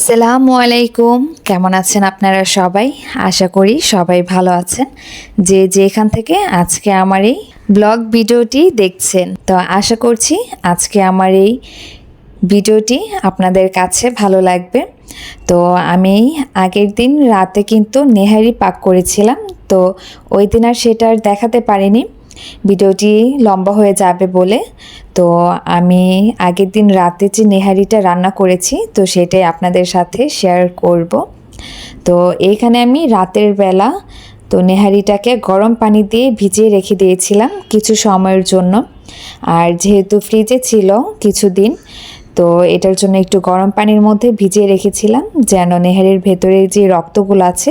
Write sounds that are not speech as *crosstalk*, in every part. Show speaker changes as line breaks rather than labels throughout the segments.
আসসালামু আলাইকুম। কেমন আছেন আপনারা সবাই? আশা করি সবাই ভালো আছেন। যে যেখান থেকে আজকে আমার এই ব্লগ ভিডিওটি দেখছেন, তো আশা করছি আজকে আমার এই ভিডিওটি আপনাদের কাছে ভালো লাগবে। তো আমি আগের দিন রাতে কিন্তু নেহারি পাক করেছিলাম, তো ওই দিন আর সেটা আর দেখাতে পারিনি। ভিডিওটি লম্বা হয়ে যাবে বলে। তো আমি আগের দিন রাতে যে নেহারিটা রান্না করেছি, তো সেটাই আপনাদের সাথে শেয়ার করব। তো এখানে আমি রাতের বেলা, তো নেহারিটাকে গরম পানি দিয়ে ভিজিয়ে রেখে দিয়েছিলাম কিছু সময়ের জন্য। আর যেহেতু ফ্রিজে ছিল কিছুদিন, তো এটার জন্য একটু গরম পানির মধ্যে ভিজিয়ে রেখেছিলাম, যেন নেহারির ভেতরে যে রক্তগুলো আছে,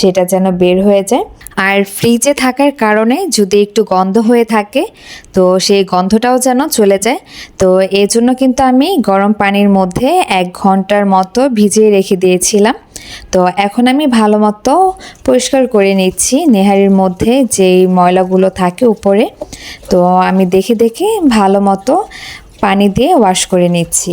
সেটা যেন বের হয়ে যায়। আর ফ্রিজে থাকার কারণে যদি একটু গন্ধ হয়ে থাকে, তো সেই গন্ধটাও যেন চলে যায়। তো এই জন্য কিন্তু আমি গরম পানির মধ্যে এক ঘণ্টার মতো ভিজিয়ে রেখে দিয়েছিলাম। তো এখন আমি ভালো মতো পরিষ্কার করে নিচ্ছি নেহারির মধ্যে যেই ময়লাগুলো থাকে উপরে। তো আমি দেখে দেখে ভালো মতো পানি দিয়ে ওয়াশ করে নিচ্ছি।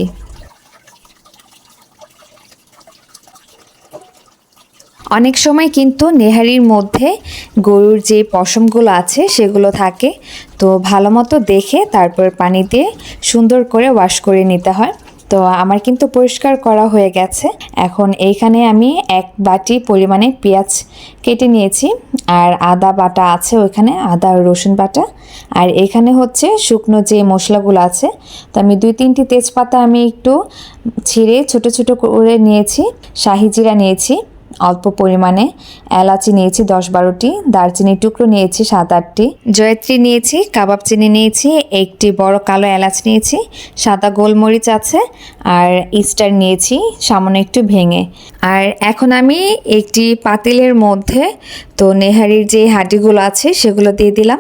অনেক সময় কিন্তু নেহারির মধ্যে গরুর যে পশমগুলো আছে সেগুলো থাকে। তো ভালো মতো দেখে তারপর পানি দিয়ে সুন্দর করে ওয়াশ করে নিতে হয়। তো আমার কিন্তু পরিষ্কার করা হয়ে গেছে। এখন এইখানে আমি এক বাটি পরিমাণে পেঁয়াজ কেটে নিয়েছি। আর আদা বাটা আছে ওইখানে, আদা আর রসুন বাটা। আর এখানে হচ্ছে শুকনো যে মশলাগুলো আছে, তো আমি দুই তিনটি তেজপাতা আমি একটু ছিঁড়ে ছোট ছোট করে নিয়েছি, শাহি জিরা নিয়েছি। অল্প পরিমাণে এলাচি নিয়েছি, দশ বারোটি। দারচিনির টুকরো নিয়েছি, সাত আটটি। জয়ত্রী নিয়েছি, কাবাব চিনি নিয়েছি, একটি বড় কালো এলাচ নিয়েছি, সাদা গোলমরিচ আছে, আর ইস্টার নিয়েছি, সামান্য একটু ভেঙে। আর এখন আমি একটি পাতিলের মধ্যে তো নেহারির যে হাঁটিগুলো আছে সেগুলো দিয়ে দিলাম।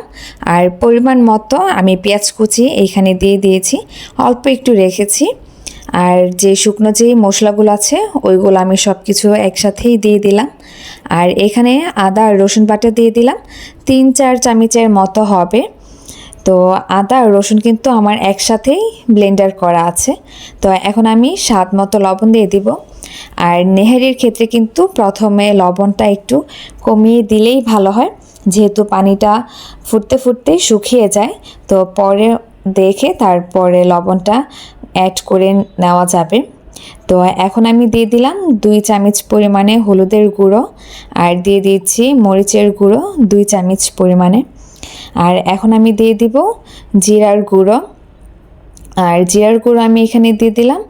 আর পরিমাণ মতো আমি পেঁয়াজ কুচি এইখানে দিয়ে দিয়েছি, অল্প একটু রেখেছি। আর যে শুকনো যে মশলাগুলো আছে, ওইগুলো আমি সব কিছু একসাথেই দিয়ে দিলাম। আর এখানে আদা আর রসুন বাটা দিয়ে দিলাম। তিন চার চামচের মতো হবে। তো আদা আর রসুন কিন্তু আমার একসাথেই ব্লেন্ডার করা আছে। তো এখন আমি স্বাদ মতো লবণ দিয়ে দিব। আর নেহারির ক্ষেত্রে কিন্তু প্রথমে লবণটা একটু কমিয়ে দিলেই ভালো হয়। যেহেতু পানিটা ফুটতে ফুটতে শুকিয়ে যায়, তো পরে দেখে তারপরে লবণটা অ্যাড করে নেওয়া যাবে। তো এখন আমি দিয়ে দিলাম দুই চামচ পরিমাণে হলুদের গুঁড়ো আর দিয়ে দিচ্ছি মরিচের গুঁড়ো দুই চামচ পরিমাণে। আর এখন আমি দিয়ে দিব জিরার গুঁড়ো। আর জিরার গুঁড়ো আমি এখানে দিয়ে দিলাম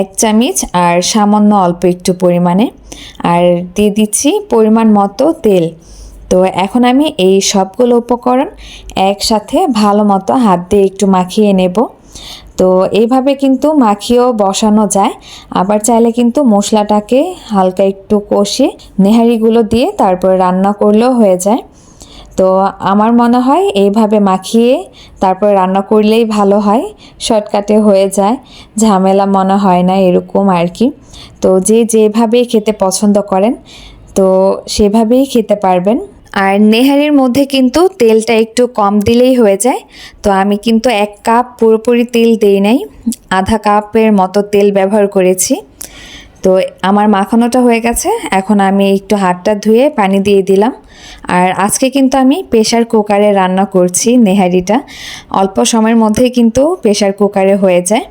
এক চামচ আর সামান্য অল্প একটু পরিমাণে। আর দিয়ে দিচ্ছি পরিমাণ মতো তেল। তো এখন আমি এই সবগুলো উপকরণ একসাথে ভালো মতো হাত দিয়ে একটু মাখিয়ে নেব। তো এইভাবে কিন্তু মাখিয়েও বসানো যায়। আবার চাইলে কিন্তু মশলাটাকে হালকা একটু কষে নেহারিগুলো দিয়ে তারপরে রান্না করলেও হয়ে যায়। তো আমার মনে হয় এইভাবে মাখিয়ে তারপর রান্না করলেই ভালো হয়, শর্টকাটে হয়ে যায়, ঝামেলা মনে হয় না এরকম আর কি তো যে যেভাবে খেতে পছন্দ করেন, তো সেভাবেই খেতে পারবেন। আর নেহারির মধ্যে কিন্তু তেলটা একটু কম দিলেই হয়ে যায়। তো আমি কিন্তু এক কাপ পুরোপুরি তেল দিই নাই, আধা কাপের মতো তেল ব্যবহার করেছি। তো আমার মাখানোটা হয়ে গেছে, এখন আমি একটু হাতটা ধুয়ে পানি দিয়ে দিলাম। আর আজকে কিন্তু আমি প্রেশার কুকারে রান্না করছি নেহারিটা। অল্প সময়ের মধ্যেই কিন্তু প্রেশার কুকারে হয়ে যায়।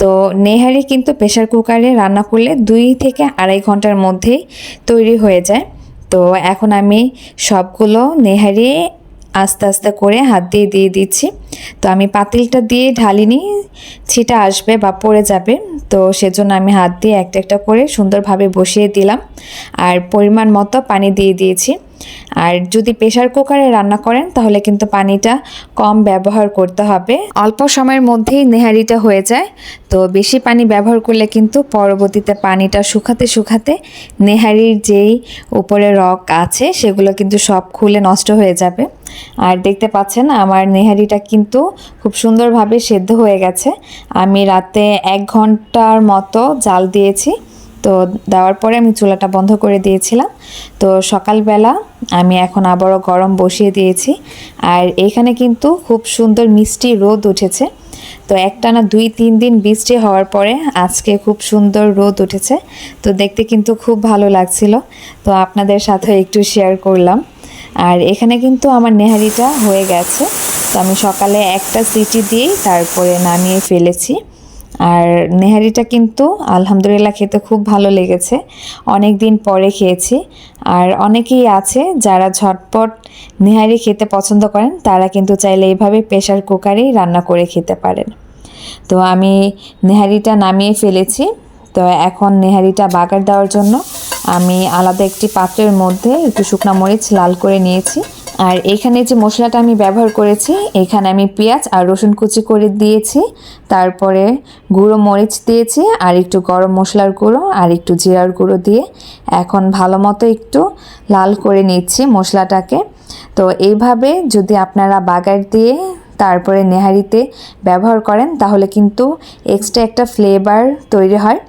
তো নেহারি কিন্তু প্রেশার কুকারে রান্না করলে দুই থেকে আড়াই ঘণ্টার মধ্যেই তৈরি হয়ে যায়। তো এখন আমি সবগুলো নেহারি আস্তে আস্তে করে হাত দিয়ে দিয়ে দিচ্ছি। তো আমি পাতিলটা দিয়ে ঢালিনি, ছিটা আসবে বা পড়ে যাবে। তো সেজন্য আমি হাত দিয়ে একটা একটা করে সুন্দরভাবে বসিয়ে দিলাম। আর পরিমাণ মতো পানি দিয়ে দিয়েছি। আর যদি প্রেশার কুকারে রান্না করেন, তাহলে কিন্তু পানিটা কম ব্যবহার করতে হবে। অল্প সময়ের মধ্যেই নেহারিটা হয়ে যায়। তো বেশি পানি ব্যবহার করলে কিন্তু পরবর্তীতে পানিটা শুকাতে শুকাতে নেহারির যেই উপরে রক আছে, সেগুলো কিন্তু সব খুলে নষ্ট হয়ে যাবে। আর দেখতে পাচ্ছেন, আমার নেহারিটা কিন্তু খুব সুন্দরভাবে সেদ্ধ হয়ে গেছে। আমি রাতে এক ঘণ্টার মতো জাল দিয়েছি। তো দেওয়ার পরে আমি চুলাটা বন্ধ করে দিয়েছিলাম। তো সকালবেলা আমি এখন আবারও গরম বসিয়ে দিয়েছি। আর এখানে কিন্তু খুব সুন্দর মিষ্টি রোদ উঠেছে। তো একটানা দুই, তিন দিন বৃষ্টি হওয়ার পরে আজকে খুব সুন্দর রোদ উঠেছে। তো দেখতে কিন্তু খুব ভালো লাগছিল। তো আপনাদের সাথে একটু শেয়ার করলাম। আর এখানে কিন্তু আমার নেহারিটা হয়ে গেছে। তো আমি সকালে একটা সিটি দিয়েই তারপরে নামিয়ে ফেলেছি। আর নেহারিটা কিন্তু আলহামদুলিল্লাহ খেতে খুব ভালো লেগেছে। অনেক দিন পরে খেয়েছি। আর অনেকেই আছে যারা ঝটপট নেহারি খেতে পছন্দ করেন, তারা কিন্তু চাইলে এইভাবে প্রেশার কুকারেই রান্না করে খেতে পারেন। তো আমি নেহারিটা নামিয়ে ফেলেছি। তো এখন নেহারিটা বাগার দেওয়ার জন্য আমি আলাদা একটি পাত্রের মধ্যে একটু শুকনা মরিচ লাল করে নিয়েছি। আর এখানে যে মশলাটা আমি ব্যবহার করেছি, এখানে আমি পেঁয়াজ আর রসুন কুচি করে দিয়েছি, তারপরে গুঁড়ো মরিচ দিয়েছি, আর একটু গরম মশলার গুঁড়ো আর একটু জিরার গুঁড়ো দিয়ে এখন ভালো মতো একটু লাল করে নিচ্ছি মশলাটাকে। তো এইভাবে যদি আপনারা বাগার দিয়ে তারপরে নেহারিতে ব্যবহার করেন, তাহলে কিন্তু এক্সট্রা একটা ফ্লেভার তৈরি হয়।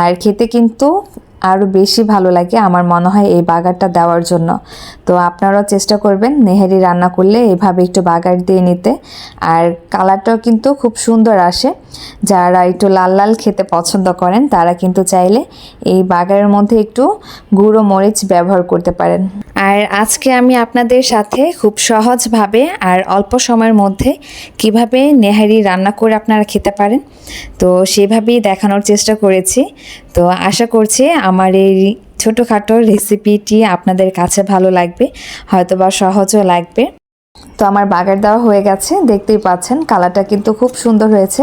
আর খেতে কিন্তু আরও বেশি ভালো লাগে আমার মনে হয় এই বাগারটা দেওয়ার জন্য। তো আপনারাও চেষ্টা করবেন নেহারি রান্না করলে এভাবে একটু বাগার দিয়ে নিতে। আর কালারটাও কিন্তু খুব সুন্দর আসে। যারা একটু লাল লাল খেতে পছন্দ করেন, তারা কিন্তু চাইলে এই বাগারের মধ্যে একটু গুঁড়ো মরিচ ব্যবহার করতে পারেন। আর আজকে আমি আপনাদের সাথে খুব সহজভাবে আর অল্প সময়ের মধ্যে কীভাবে নেহারি রান্না করে আপনারা খেতে পারেন, তো সেভাবেই দেখানোর চেষ্টা করেছি। তো আশা করছি আমার এই ছোটোখাটো রেসিপিটি আপনাদের কাছে ভালো লাগবে হয়তো বা সহজও লাগবে। তো আমার বাগার দেওয়া হয়ে গেছে, দেখতেই পাচ্ছেন কালারটা কিন্তু খুব সুন্দর হয়েছে।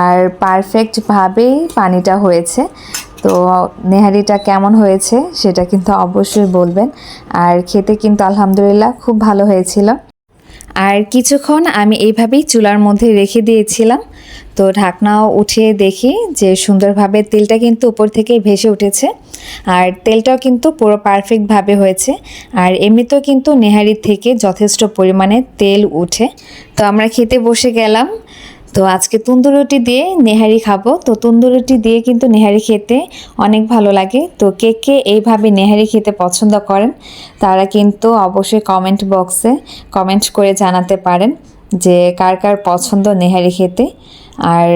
আর পারফেক্টভাবেই পানিটা হয়েছে। তো নেহারিটা কেমন হয়েছে সেটা কিন্তু অবশ্যই বলবেন। আর খেতে কিন্তু আলহামদুলিল্লাহ খুব ভালো হয়েছিল। আর কিছুক্ষণ আমি এইভাবেই চুলার মধ্যে রেখে দিয়েছিলাম। তো ঢাকনাও উঠিয়ে দেখি যে সুন্দরভাবে তেলটা কিন্তু উপর থেকে ভেসে উঠেছে। আর তেলটাও কিন্তু পুরো পারফেক্টভাবে হয়েছে। আর এমনিতেও কিন্তু নেহারি থেকে যথেষ্ট পরিমাণে তেল উঠে। তো আমরা খেতে বসে গেলাম। তো আজকে তন্দুর রুটি দিয়ে নেহারি খাব। তো তন্দুর রুটি দিয়ে কিন্তু নেহারি খেতে অনেক ভালো লাগে। তো কে কে এইভাবে নেহারি খেতে পছন্দ করেন, তারা কিন্তু অবশ্যই কমেন্ট বক্সে কমেন্ট করে জানাতে পারেন। যে কার কার পছন্দ নেহারি খেতে। আর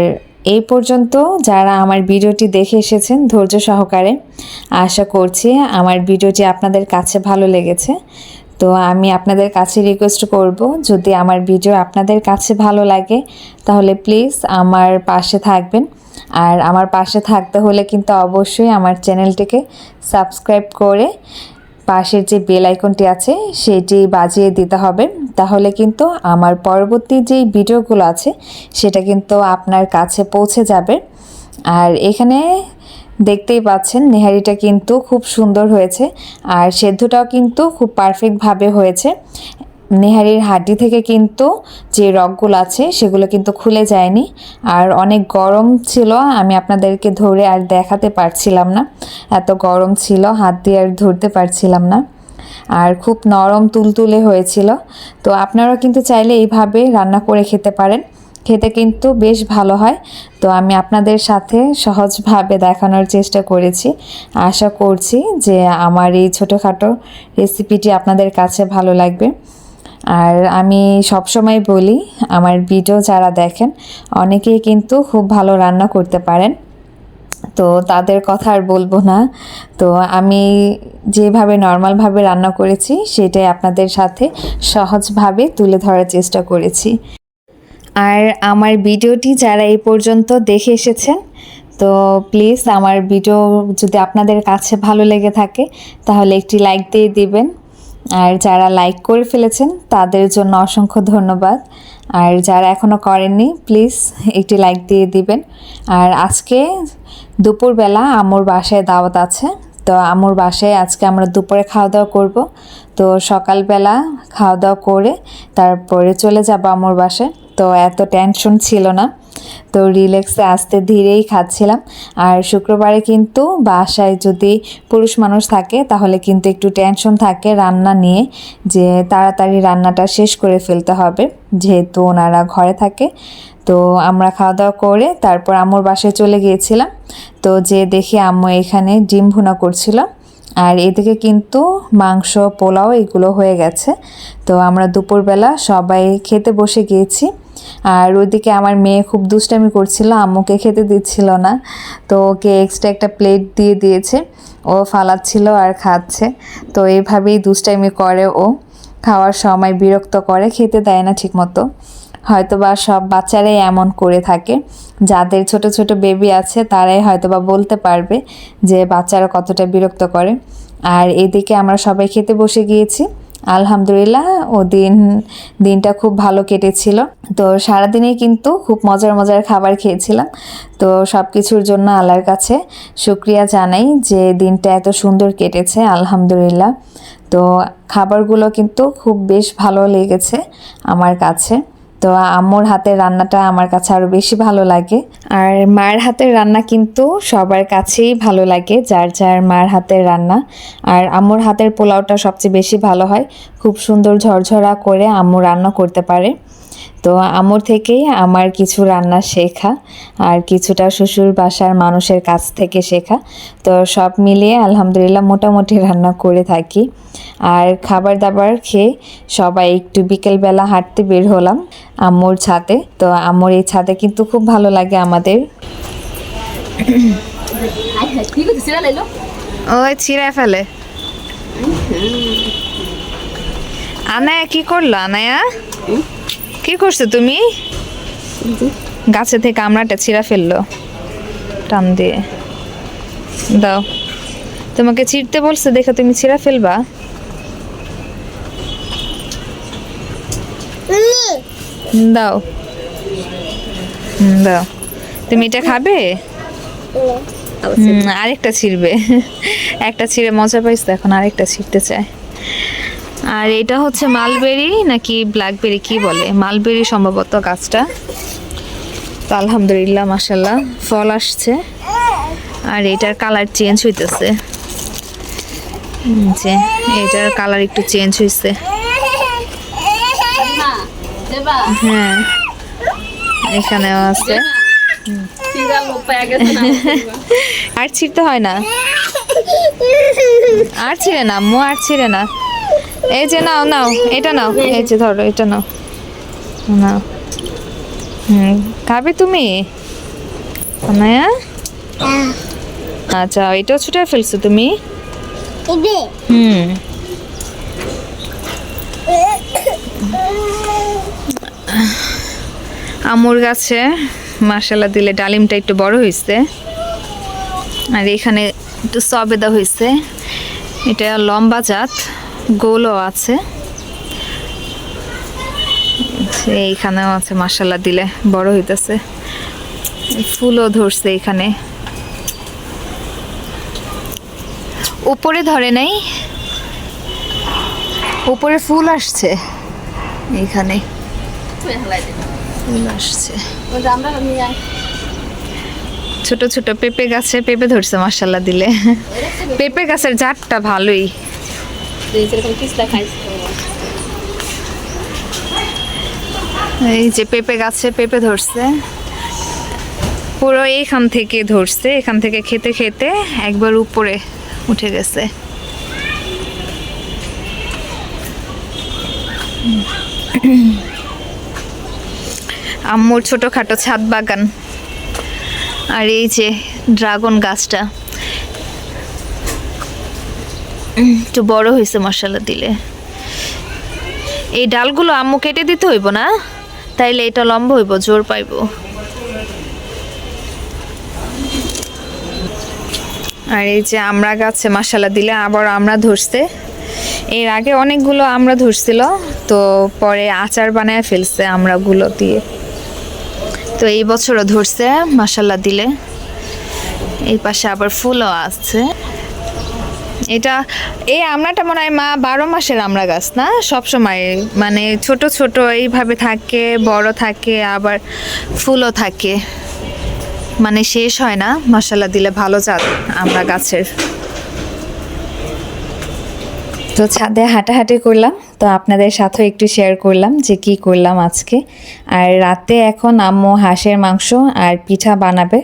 এই পর্যন্ত যারা আমার ভিডিওটি দেখে এসেছেন ধৈর্য সহকারে, আশা করছি আমার ভিডিওটি আপনাদের কাছে ভালো লেগেছে। তো আমি আপনাদের কাছে রিকোয়েস্ট করব, যদি আমার ভিডিও আপনাদের কাছে ভালো লাগে, তাহলে প্লিজ আমার পাশে থাকবেন। আর আমার পাশে থাকতে হলে কিন্তু অবশ্যই আমার চ্যানেলটিকে সাবস্ক্রাইব করে পাশের যে বেল আইকনটি আছে, সেটি বাজিয়ে দিতে হবে। তাহলে কিন্তু আমার পরবর্তী যেই ভিডিওগুলো আছে, সেটা কিন্তু আপনার কাছে পৌঁছে যাবে। আর এখানে দেখতেই পাচ্ছেন, নেহারিটা কিন্তু খুব সুন্দর হয়েছে আর সেদ্ধটাও কিন্তু খুব পারফেক্টভাবে হয়েছে। নেহারির হাড্ডি থেকে কিন্তু যে রগগুলো আছে, সেগুলো কিন্তু খুলে যায়নি। আর অনেক গরম ছিল, আমি আপনাদেরকে ধরে আর দেখাতে পারছিলাম না। এত গরম ছিল, হাত দিয়ে আর ধরতে পারছিলাম না। আর খুব নরম তুলতুলে হয়েছিল। তো আপনারাও কিন্তু চাইলে এইভাবে রান্না করে খেতে পারেন। খেতে কিন্তু বেশ ভালো হয়। তো আমি আপনাদের সাথে সহজভাবে দেখানোর চেষ্টা করেছি। আশা করছি যে আমার এই ছোটোখাটো রেসিপিটি আপনাদের কাছে ভালো লাগবে। আর আমি সবসময় বলি, আমার ভিডিও যারা দেখেন, অনেকেই কিন্তু খুব ভালো রান্না করতে পারেন। তো তাদের কথা আর বলব না। তো আমি যেভাবে নর্মালভাবে রান্না করেছি, সেটাই আপনাদের সাথে সহজভাবে তুলে ধরার চেষ্টা করেছি। আর আমার ভিডিওটি যারা এই পর্যন্ত দেখে এসেছেন, তো প্লিজ আমার ভিডিও যদি আপনাদের কাছে ভালো লেগে থাকে, তাহলে একটি লাইক দিয়ে দিবেন। আর যারা লাইক করে ফেলেছেন, তাদের জন্য অসংখ্য ধন্যবাদ। আর যারা এখনও করেননি প্লিজ একটি লাইক দিয়ে দিবেন। আর আজকে দুপুরবেলা আমুর বাসায় দাওয়াত আছে। তো আমুর বাসায় আজকে আমরা দুপুরে খাওয়া দাওয়া করব। তো সকালবেলা খাওয়া দাওয়া করে তারপরে চলে যাব আমুর বাসায়। তো এত টেনশন ছিল না। তো রিল্যাক্সে আস্তে ধীরেই খাচ্ছিলাম। আর শুক্রবারে কিন্তু বাসায় যদি পুরুষ মানুষ থাকে, তাহলে কিন্তু একটু টেনশন থাকে রান্না নিয়ে, যে তাড়াতাড়ি রান্নাটা শেষ করে ফেলতে হবে, যেহেতু ওনারা ঘরে থাকে। তো আমরা খাওয়া দাওয়া করে তারপর আম্মুর বাসায় চলে গিয়েছিলাম। তো যে দেখি আম্মু এখানে ডিম ভুনা করছিল। আর এদিকে কিন্তু মাংস, পোলাও এগুলো হয়ে গেছে। তো আমরা দুপুরবেলা সবাই খেতে বসে গিয়েছি। আর ওইদিকে আমার মেয়ে খুব দুষ্টামি করছিল, আম্মুকে খেতে দিচ্ছিল না। তো ওকে এক্সট্রা একটা প্লেট দিয়ে দিয়েছে। ও ফালাচ্ছিল আর খাচ্ছে। তো এইভাবেই দুষ্টামি করে ও। খাওয়ার সময় বিরক্ত করে, খেতে দেয় না ঠিকমতো। হয়তোবা সব বাচ্চারাই এমন করে থাকে। যাদের ছোট ছোট বেবি আছে, তারাই হয়তোবা বলতে পারবে যে বাচ্চারা কতটা বিরক্ত করে। আর এদিকে আমরা সবাই খেতে বসে গিয়েছি। আলহামদুলিল্লাহ, ও দিন, দিনটা খুব ভালো কেটেছিল। তো সারাদিনে কিন্তু খুব মজার মজার খাবার খেয়েছিলাম। তো সব কিছুর জন্য আল্লাহর কাছে শুক্রিয়া জানাই যে দিনটা এত সুন্দর কেটেছে, আলহামদুলিল্লাহ। তো খাবারগুলো কিন্তু খুব বেশ ভালো লেগেছে আমার কাছে। তো আম্মুর হাতের রান্নাটা আমার কাছে আরও বেশি ভালো লাগে। আর মায়ের হাতের রান্না কিন্তু সবার কাছেই ভালো লাগে, যার যার মার হাতের রান্না। আর আম্মুর হাতের পোলাওটা সবচেয়ে বেশি ভালো হয়, খুব সুন্দর ঝরঝরা করে আম্মু রান্না করতে পারে। তো আম্মুর থেকেই আমার কিছু রান্না শেখা আর কিছুটা শ্বশুর বাসার মানুষের কাছ থেকে শেখা। তো সব মিলিয়ে আলহামদুলিল্লাহ মোটামুটি রান্না করে থাকি। আর খাবার দাবার খেয়ে সবাই একটু বিকেলবেলা হাঁটতে বের হলাম আম্মুর ছাদে। তো আম্মুর এই ছাদে কিন্তু খুব ভালো লাগে আমাদের। ওই ছিঁড়ে ফেলে। আনায়া কি করল আনায়া? কি করছ তুমি? গাছে থেকে আমরাটা ছিঁড়া ফেলল। টান দিয়ে। দাও। তোমাকে ছিঁড়তে বলছে দেখে তুমি ছিঁড়া ফেলবা। দাও। দাও। তুমি এটা খাবে? আরেকটা ছিঁড়বে। *laughs* একটা ছিঁড়ে মজা পাইছে এখন আরেকটা ছিঁড়তে চায়। আর এটা হচ্ছে মালবেরি নাকি ব্ল্যাকবেরি কি বলে? মালবেরি সম্ভবত গাছটা। তো আলহামদুলিল্লাহ মাসাল্লাহ ফল আসছে। আর এটার কালার চেঞ্জ হইতেছে। যে এটার কালার একটু চেঞ্জ হয়েছে হ্যাঁ এখানেও আছে। আর ছিঁড়তে হয় না। আর ছিঁড়ে না মো আর ছিঁড়ে না। এই যে নাও নাও এটা নাও এই যে ধরো এটা নাও। নাও। হুম খাবে তুমি? অনায়া? আচ্ছা এটাও ছুটে ফেলছো তুমি? হুম। আমুর গাছে মার্শাল্লাহ দিলে ডালিমটা একটু বড় হয়েছে আর এখানে একটু সবেদা হয়েছে এটা লম্বা জাত। গোলও আছে। এইখানেও আছে মার্শাল্লাহ দিলে বড় হইতেছে। ফুলও ধরছে এখানে। উপরে ধরে নাই। উপরে ফুল আসছে এইখানে। ফুল আসছে। ছোট ছোট পেঁপে গাছে, পেঁপে ধরছে মার্শাল্লাহ দিলে। পেঁপে গাছের জাতটা ভালোই।
এই
যে পেঁপে গাছে পেঁপে ধরছে। পুরো এইখান থেকে ধরছে, এখান থেকে খেতে খেতে একবার উপরে উঠে গেছে। আম্মুর ছোটোখাটো ছাদ বাগান। আর এই যে ড্রাগন গাছটা। একটু বড় হয়েছে মশলা দিলে। এই ডালগুলো আম্মু কেটে দিতে হইব না? তাইলে এটা লম্বা হইব, জোর পাইব। আর এই যে আমরা গাছে মশালা দিলে আবার আমরা ধরছে। এর আগে অনেকগুলো আমরা ধরছিল, তো পরে আচার বানায় ফেলছে আমরাগুলো দিয়ে। তো এই বছরও ধরছে মশালা দিলে। এই পাশে আবার ফুলও আছে। এটা, এই আমরাটা মনে হয় মা বারো মাসের আমড়া গাছ না? সবসময় মানে ছোট ছোট এইভাবে থাকে, বড় থাকে, আবার ফুলও থাকে। মানে শেষ হয় না মশালা দিলে ভালো জাত আমরা গাছের। তো ছাদে হাঁটাহাঁটি করলাম। তো আপনাদের সাথেও একটু শেয়ার করলাম যে কি করলাম আজকে। আর রাতে এখন আম্মু হাঁসের মাংস আর পিঠা বানাবে।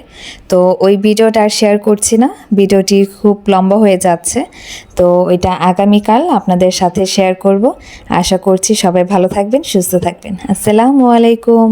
তো ওই ভিডিওটা আর শেয়ার করছি না। ভিডিওটি খুব লম্বা হয়ে যাচ্ছে। তো ওইটা আগামীকাল আপনাদের সাথে শেয়ার করব। আশা করছি সবাই ভালো থাকবেন, সুস্থ থাকবেন। আসসালামু আলাইকুম।